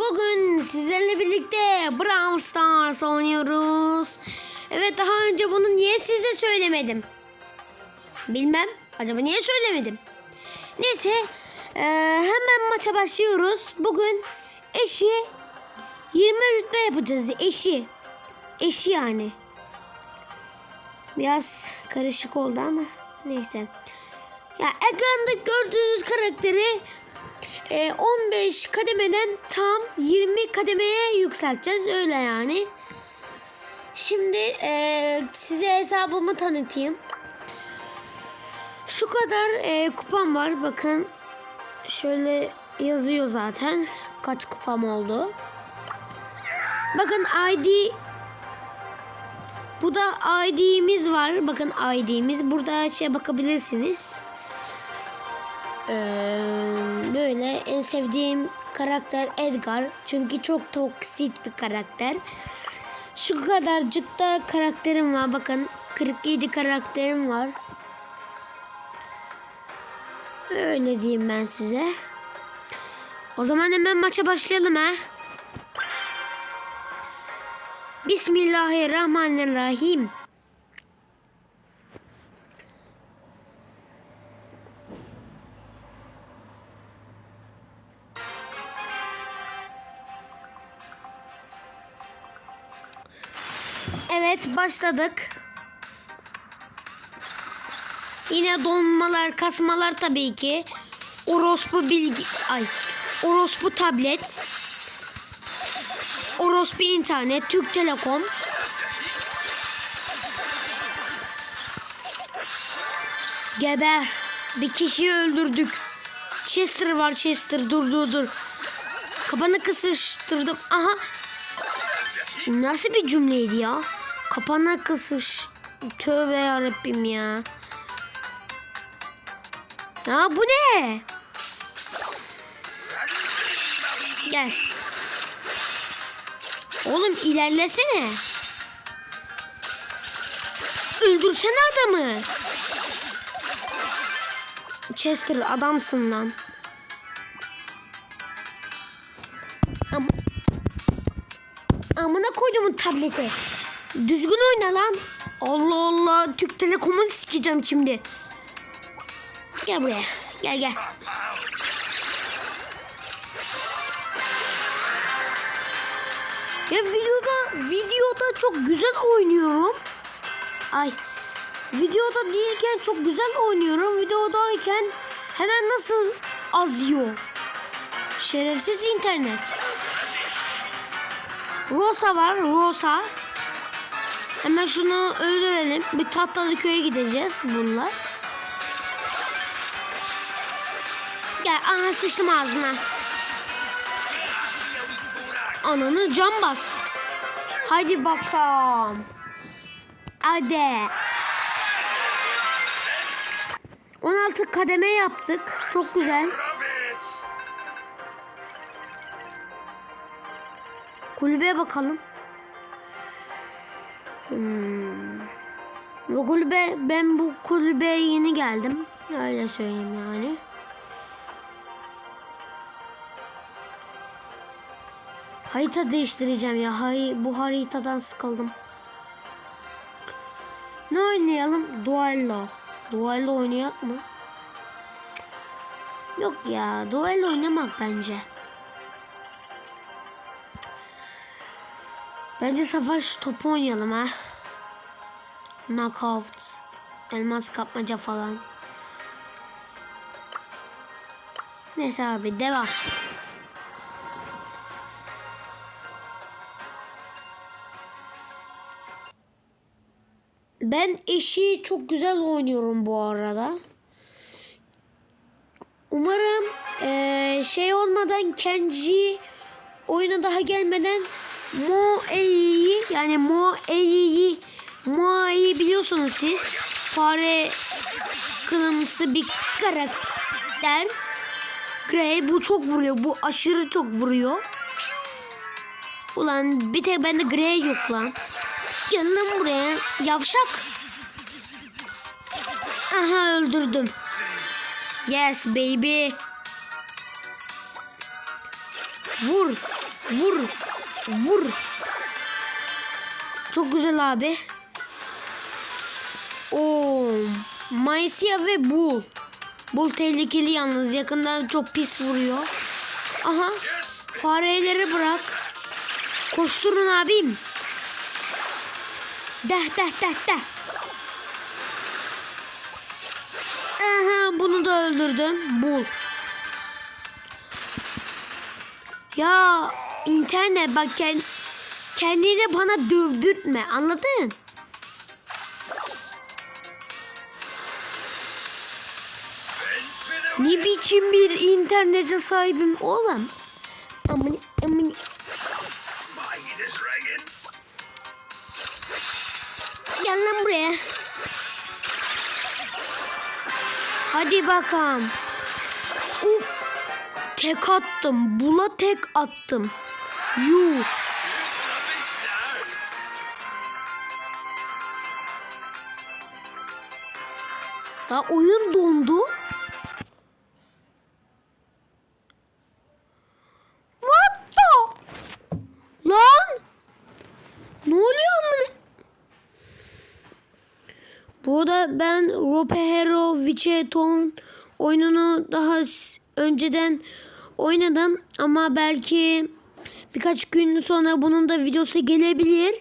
bugün sizlerle birlikte Brawl Stars oynuyoruz. Evet daha önce bunu niye size söylemedim? Bilmem. Acaba niye söylemedim? Neyse eee, hemen maça başlıyoruz. Bugün eşi 20 rütbe yapacağız. Eşi. Eşi yani. Biraz karışık oldu ama neyse. Ya ekranda gördüğünüz karakteri e, 15 kademeden tam 20 kademeye yükselteceğiz öyle yani. Şimdi e, size hesabımı tanıtayım. Şu kadar e, kupam var bakın. Şöyle yazıyor zaten kaç kupam oldu. Bakın ID bu da ID'miz var. Bakın ID'miz. Burada her şeye bakabilirsiniz. Ee, böyle en sevdiğim karakter Edgar. Çünkü çok toksit bir karakter. Şu kadarcık da karakterim var. Bakın 47 karakterim var. Öyle diyeyim ben size. O zaman hemen maça başlayalım ha. Bismillahirrahmanirrahim. Evet başladık. Yine donmalar, kasmalar tabii ki. Orospu bilgi... Ay. Orospu tablet. Orospu internet. Türk Telekom. Geber. Bir kişiyi öldürdük. Chester var Chester. Dur dur dur. Kapanı kısıştırdım. Aha. Nasıl bir cümleydi ya? Kapana kısış. Tövbe yarabbim ya. Ya bu ne? Gel. Oğlum ilerlesene. Öldürsene adamı. Chester adamsın lan. Am Amına koyduğumun tableti. Düzgün oyna lan. Allah Allah. Türk Telekom'u sikeceğim şimdi. Gel buraya. Gel gel. Ya videoda videoda çok güzel oynuyorum. Ay. Videoda değilken çok güzel oynuyorum. Videodayken hemen nasıl azıyor. Şerefsiz internet. Rosa var. Rosa. Hemen şunu öldürelim. Bir tatlı köye gideceğiz bunlar. Gel ana sıçtım ağzına. Ananı cam bas. Hadi bakalım. Hadi. 16 kademe yaptık. Çok güzel. Kulübeye bakalım. Hmm. Bu kulübe ben bu kulübeye yeni geldim. Öyle söyleyeyim yani. Harita değiştireceğim ya. Hay bu haritadan sıkıldım. Ne oynayalım? Duello. Duello oynayak mı? Yok ya. Duello oynamak bence. Bence savaş topu oynayalım ha. Knockout. Elmas kapmaca falan. Neyse abi devam. Ben eşi çok güzel oynuyorum bu arada. Umarım eee, şey olmadan Kenji oyuna daha gelmeden Mo Ei'yi yani Mo Ei'yi Moa'yı biliyorsunuz siz. Fare kılımsı bir karakter. Grey bu çok vuruyor. Bu aşırı çok vuruyor. Ulan bir tek bende Grey yok lan. Lan buraya. Yavşak. Aha öldürdüm. Yes baby. Vur. Vur. Vur. Çok güzel abi. Oo. Maysia ve Bull. Bull tehlikeli yalnız. Yakından çok pis vuruyor. Aha. Fareleri bırak. Koşturun abim. Deh deh deh deh. Aha bunu da öldürdüm. Bul. Ya internet bak kend, kendini bana dövdürtme anladın? Ne biçim bir internete sahibim oğlum? Aman aman gel lan buraya. Hadi bakalım. Up. Tek attım. Bula tek attım. Yuh. Daha oyun dondu. What the? Lan! Ne oluyor amına? Bu da ben Ropehero Vicheton oyununu daha önceden oynadım ama belki birkaç gün sonra bunun da videosu gelebilir.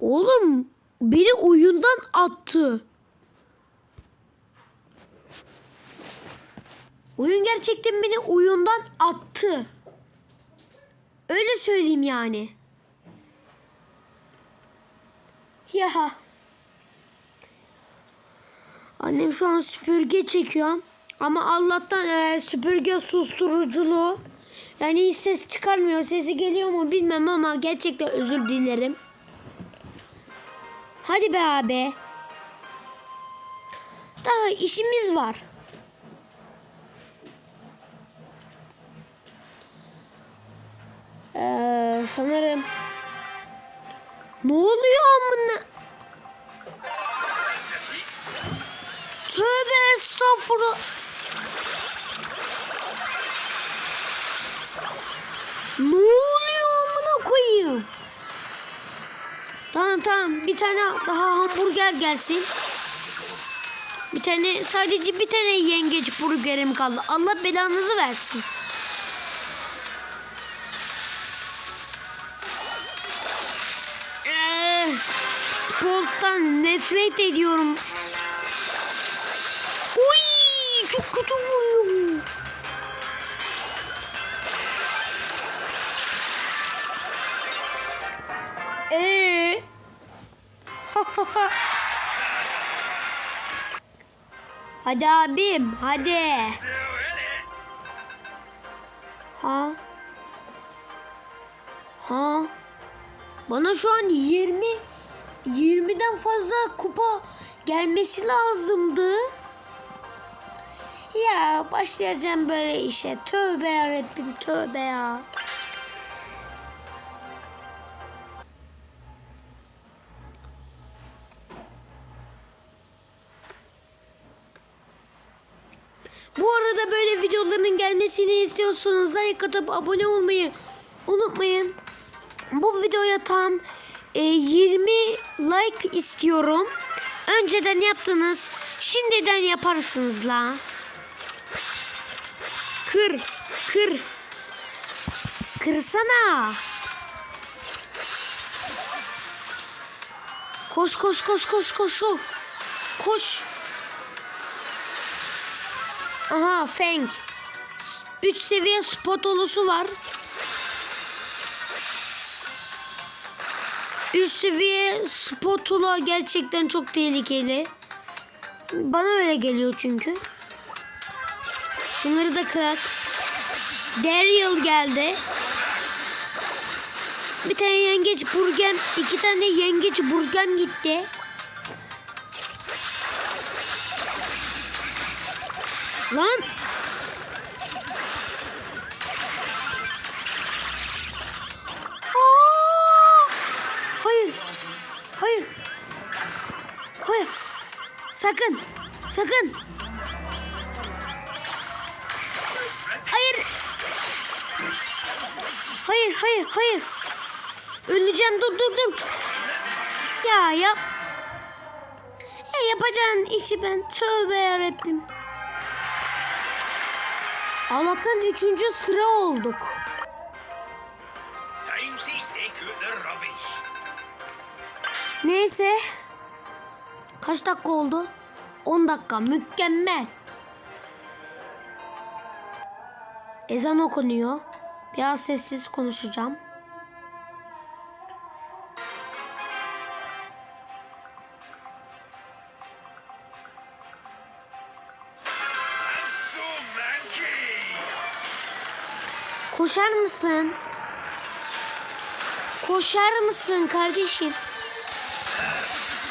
Oğlum beni oyundan attı. Oyun gerçekten beni oyundan attı. Öyle söyleyeyim yani. Ya. Annem şu an süpürge çekiyor. Ama Allah'tan e, süpürge susturuculuğu. Yani hiç ses çıkarmıyor. Sesi geliyor mu bilmem ama gerçekten özür dilerim. Hadi be abi. Daha işimiz var. Ee, sanırım. Ne oluyor amına? Tövbe estağfurullah. Ne oluyor amına koyayım? Tamam tamam bir tane daha hamburger gelsin. Bir tane sadece bir tane yengeç burgerim kaldı. Allah belanızı versin. Ee, sporttan nefret ediyorum. Hadi abim, hadi. Ha? Ha? Bana şu an 20 20'den fazla kupa gelmesi lazımdı. Ya başlayacağım böyle işe. Tövbe yarabbim tövbe ya. Gelmesini istiyorsanız like atıp abone olmayı unutmayın. Bu videoya tam e, 20 like istiyorum. Önceden yaptınız. Şimdiden yaparsınız la. Kır. Kır. Kırsana. Koş koş koş koş koş. Koş. Aha Feng. 3 seviye spotolusu var. Üst seviye spotula gerçekten çok tehlikeli. Bana öyle geliyor çünkü. Şunları da kırak. Daryl geldi. Bir tane yengeç burgem, iki tane yengeç burgem gitti. Lan! Sakın. Hayır. hayır, hayır, hayır. Öleceğim, dur, dur, dur. Ya yap. Ya yapacağın işi ben tövbe yarabbim. Allah'tan üçüncü sıra olduk. Neyse. Kaç dakika oldu? 10 dakika. Mükemmel. Ezan okunuyor. Biraz sessiz konuşacağım. Koşar mısın? Koşar mısın kardeşim?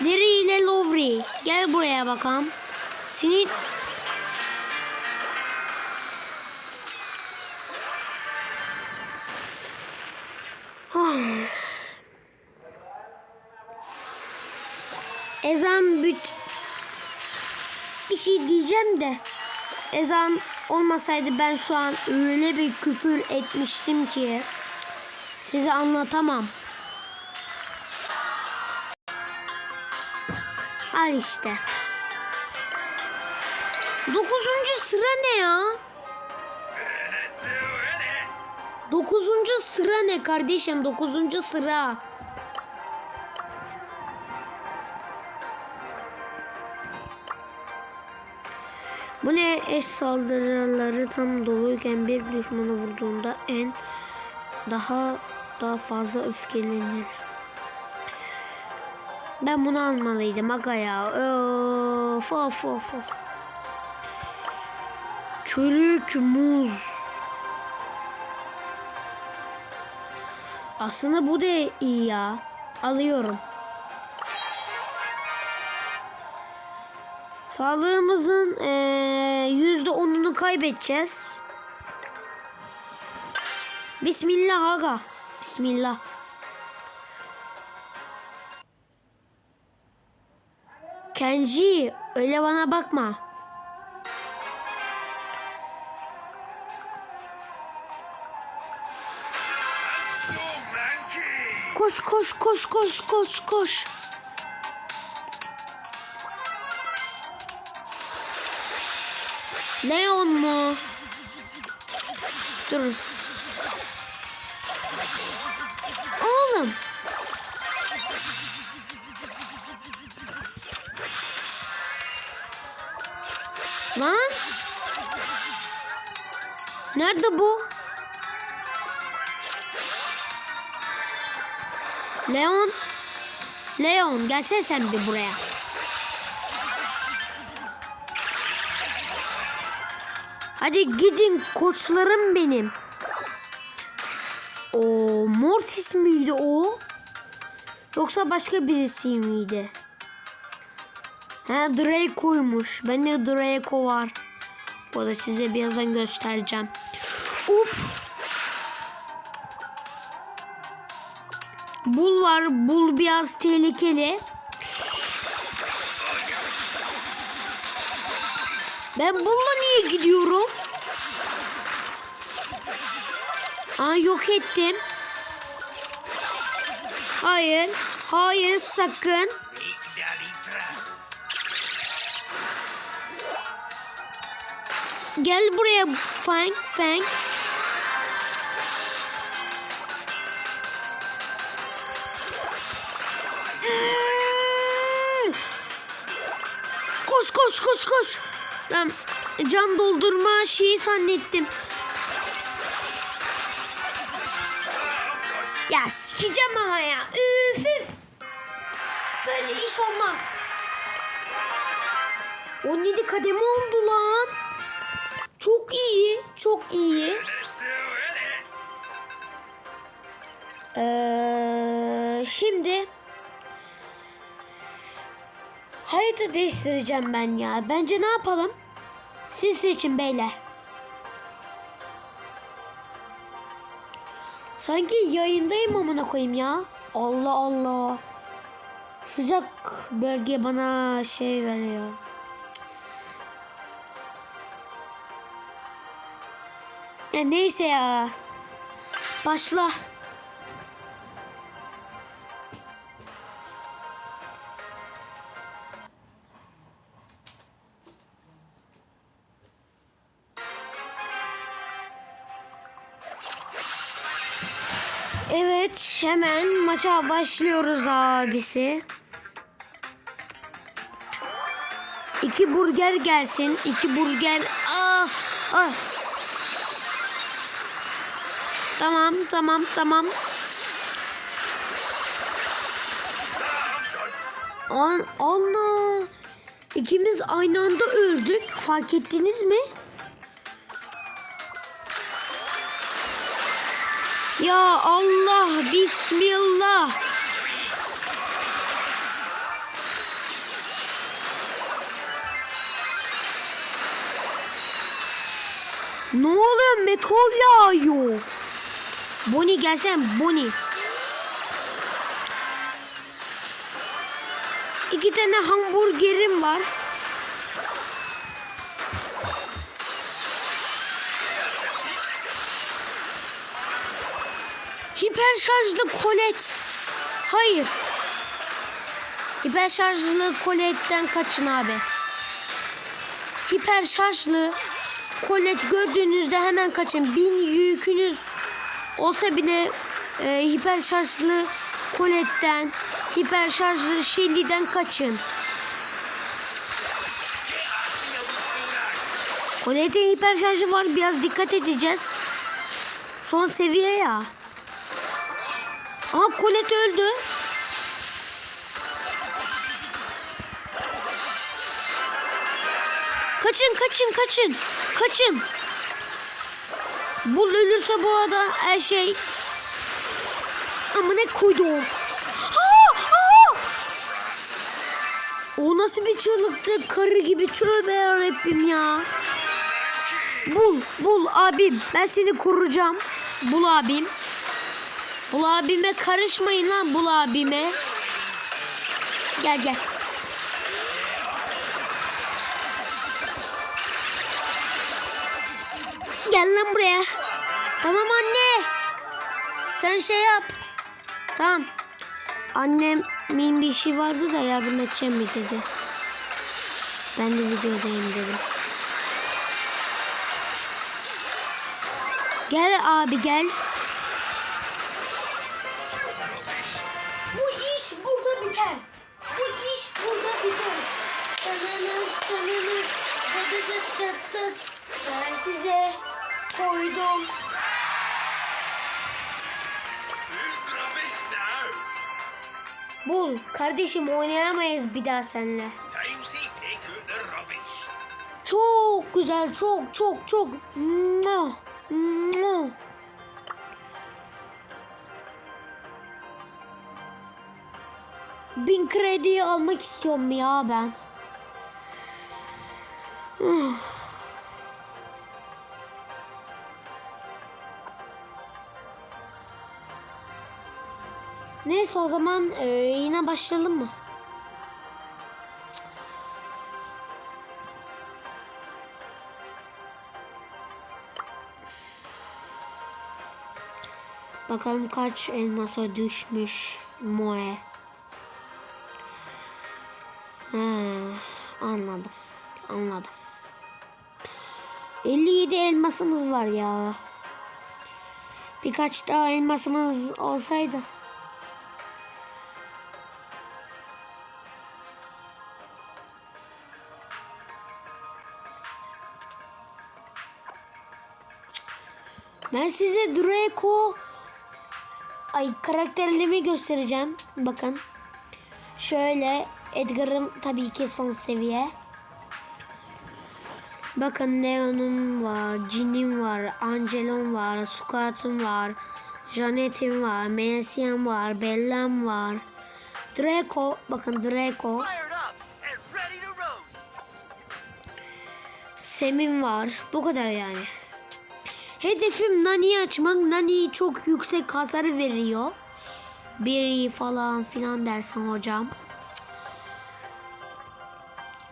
Larry ile Lowry. Gel buraya bakalım. Seni... Ezan büt... Bir şey diyeceğim de... Ezan olmasaydı ben şu an öyle bir küfür etmiştim ki size anlatamam. Al işte. Dokuzuncu sıra ne ya? Dokuzuncu sıra ne kardeşim? Dokuzuncu sıra. Bu ne eş saldırıları tam doluyken bir düşmanı vurduğunda en daha daha fazla öfkelenir. Ben bunu almalıydım aga ya. Of of of of. Çürük muz. Aslında bu da iyi ya. Alıyorum. Sağlığımızın yüzde onunu kaybedeceğiz. Bismillah aga. Bismillah. Kenji öyle bana bakma. Koş koş koş koş koş koş. Leon mu? Duruz. Oğlum. Lan. Nerede bu? Leon. Leon gelsene sen bir buraya. Hadi gidin koçlarım benim. O Mortis miydi o? Yoksa başka birisi miydi? He Draco'ymuş. Bende Draco var. Bu da size birazdan göstereceğim. Uf. Bul var. Bul biraz tehlikeli. Ben bulla niye gidiyorum? Aa yok ettim. Hayır. Hayır sakın. Gel buraya Fang Fang. Koş koş koş koş. Lan can doldurma şeyi zannettim. Ya sikeceğim ama ya. Üf üf. Böyle iş olmaz. 17 kademe oldu lan. İyi. Ee, şimdi harita değiştireceğim ben ya. Bence ne yapalım? Siz seçin beyler. Sanki yayındayım amına koyayım ya. Allah Allah. Sıcak bölge bana şey veriyor. Ya neyse ya. Başla. Evet, hemen maça başlıyoruz abisi. İki burger gelsin. iki burger. Ah, ah. Tamam, tamam, tamam. An Allah. İkimiz aynı anda öldük. Fark ettiniz mi? Ya Allah, Bismillah. Ne oluyor? Meteor yağıyor. Bonnie gelsen Bonnie. İki tane hamburgerim var. Hiper şarjlı kolet. Hayır. Hiper şarjlı koletten kaçın abi. Hiper şarjlı kolet gördüğünüzde hemen kaçın. Bin yükünüz olsa bile e, hiper şarjlı koletten, hiper şarjlı Shelly'den kaçın. Koletin hiper şarjı var. Biraz dikkat edeceğiz. Son seviye ya. Aha Colette öldü. Kaçın kaçın kaçın. Kaçın. Bul ölürse bu arada her şey. Ama ne koydu o? Aa, aa! O nasıl bir çığlıktı karı gibi tövbe yarabbim ya. Bul bul abim ben seni koruyacağım. Bul abim. Bul abime karışmayın lan bul abime. Gel gel. Gel lan buraya. Tamam anne. Sen şey yap. Tamam. Annemin bir işi vardı da yardım edeceğim mi dedi. Ben de videodayım dedim. Gel abi gel. Bu iş burada biter. Bu iş burada biter. Dı dı. Ben size koydum. Bul kardeşim oynayamayız bir daha seninle. Çok güzel çok çok çok. Bin krediyi almak istiyorum ya ben. Neyse o zaman e, yine başlayalım mı? Bakalım kaç elmasa düşmüş Moe. He, anladım. Anladım. 57 elmasımız var ya. Birkaç daha elmasımız olsaydı. Ben size Draco ay karakterlerimi göstereceğim. Bakın. Şöyle Edgar'ım tabii ki son seviye. Bakın Leon'um var, Jin'im var, Angelon var, Sukat'ım var, Janet'im var, Messia'm var, Bella'm var. Draco, bakın Draco. Sem'im var. Bu kadar yani. Hedefim Nani'yi açmak. Nani çok yüksek hasar veriyor. Biri falan filan dersen hocam.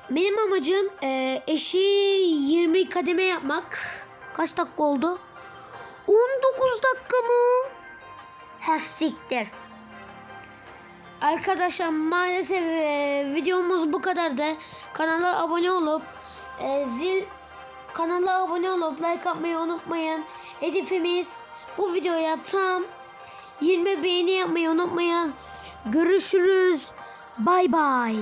Benim amacım e, eşi 20 kademe yapmak. Kaç dakika oldu? 19 dakika mı? Ha siktir. Arkadaşlar maalesef e, videomuz bu kadardı. Kanala abone olup e, zil kanala abone olup like atmayı unutmayın. Hedefimiz bu videoya tam 20 beğeni yapmayı unutmayın. Görüşürüz. Bay bay.